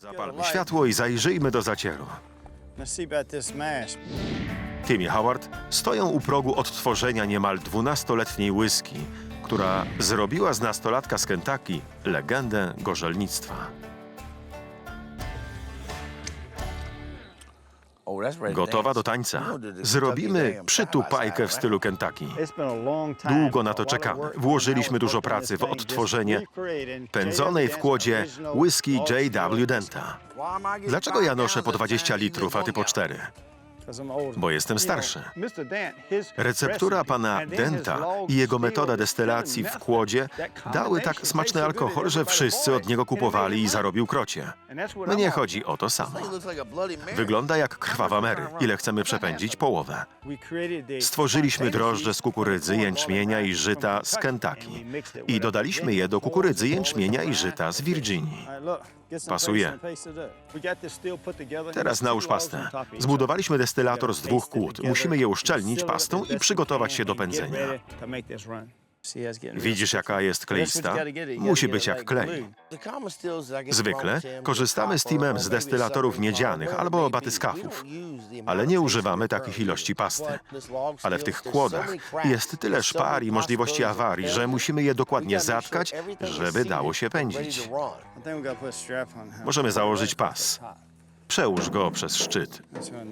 Zapalmy światło i zajrzyjmy do zacieru. Let's see about this mash. Tim i Howard stoją u progu odtworzenia niemal 12-letniej whisky, która zrobiła z nastolatka z Kentucky legendę gorzelnictwa. Gotowa do tańca. Zrobimy przytupajkę w stylu Kentucky. Długo na to czekamy. Włożyliśmy dużo pracy w odtworzenie pędzonej w kłodzie whisky J.W. Denta. Dlaczego ja noszę po 20 litrów, a ty po 4? Bo jestem starszy. Receptura pana Denta i jego metoda destylacji w kłodzie dały tak smaczny alkohol, że wszyscy od niego kupowali i zarobił krocie. Mnie chodzi o to samo. Wygląda jak krwawa Mary. Ile chcemy przepędzić? Połowę. Stworzyliśmy drożdże z kukurydzy, jęczmienia i żyta z Kentucky. I dodaliśmy je do kukurydzy, jęczmienia i żyta z Virginii. Pasuje. Teraz nałóż pastę. Zbudowaliśmy destylator z dwóch kłód. Musimy je uszczelnić pastą as i przygotować się do pędzenia. Widzisz, jaka jest kleista? Musi być jak klej. Zwykle korzystamy z Timem z destylatorów miedzianych albo batyskafów, ale nie używamy takich ilości pasty. Ale w tych kłodach jest tyle szpar i możliwości awarii, że musimy je dokładnie zatkać, żeby dało się pędzić. Możemy założyć pas. Przełóż go przez szczyt.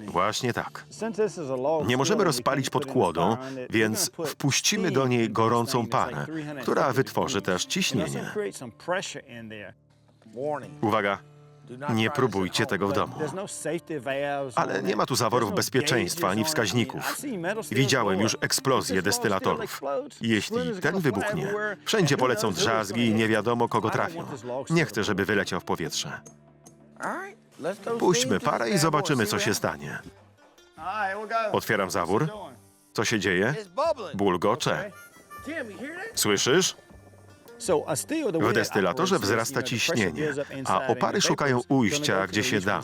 Właśnie tak. Nie możemy rozpalić pod kłodą, więc wpuścimy do niej gorącą parę, 350 która wytworzy też ciśnienie. Uwaga, nie próbujcie tego w domu. Ale nie ma tu zaworów bezpieczeństwa ani wskaźników. Widziałem już steel destylatorów. Jeśli ten wybuchnie, wszędzie polecą drzazgi i nie wiadomo kogo trafią. Nie chcę, żeby wyleciał w powietrze. Puśćmy parę i zobaczymy, co się stanie. Otwieram zawór. Co się dzieje? Bulgocze. Słyszysz? W destylatorze wzrasta ciśnienie, a opary szukają ujścia, gdzie się da.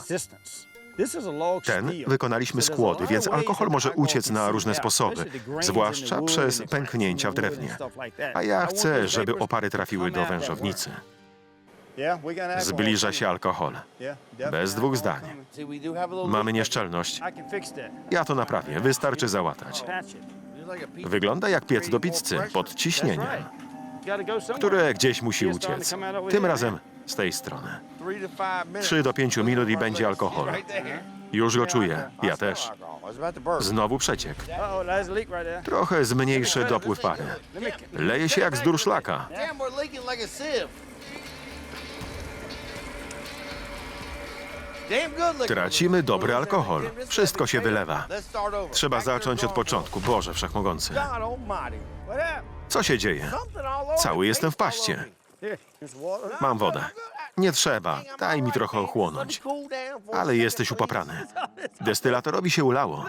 Ten wykonaliśmy z So there's a kłody, lot więc alkohol może uciec na różne sposoby, zwłaszcza przez pęknięcia w drewnie. A ja chcę, żeby opary trafiły do wężownicy. Zbliża się alkohol. Bez dwóch zdań. Mamy nieszczelność. Ja to naprawię, wystarczy załatać. Wygląda jak piec do pizzy, pod ciśnieniem, które gdzieś musi uciec. Tym razem z tej strony. 3 do 5 minut i będzie alkohol. Już go czuję, ja też. Znowu przeciek. Trochę zmniejszy dopływ pary. Leje się jak z durszlaka. Tracimy dobry alkohol. Wszystko się wylewa. Trzeba zacząć od początku. Boże Wszechmogący. Co się dzieje? Cały jestem w paście. Mam wodę. Nie trzeba. Daj mi trochę ochłonąć. Ale jesteś upaprany. Destylatorowi się ulało.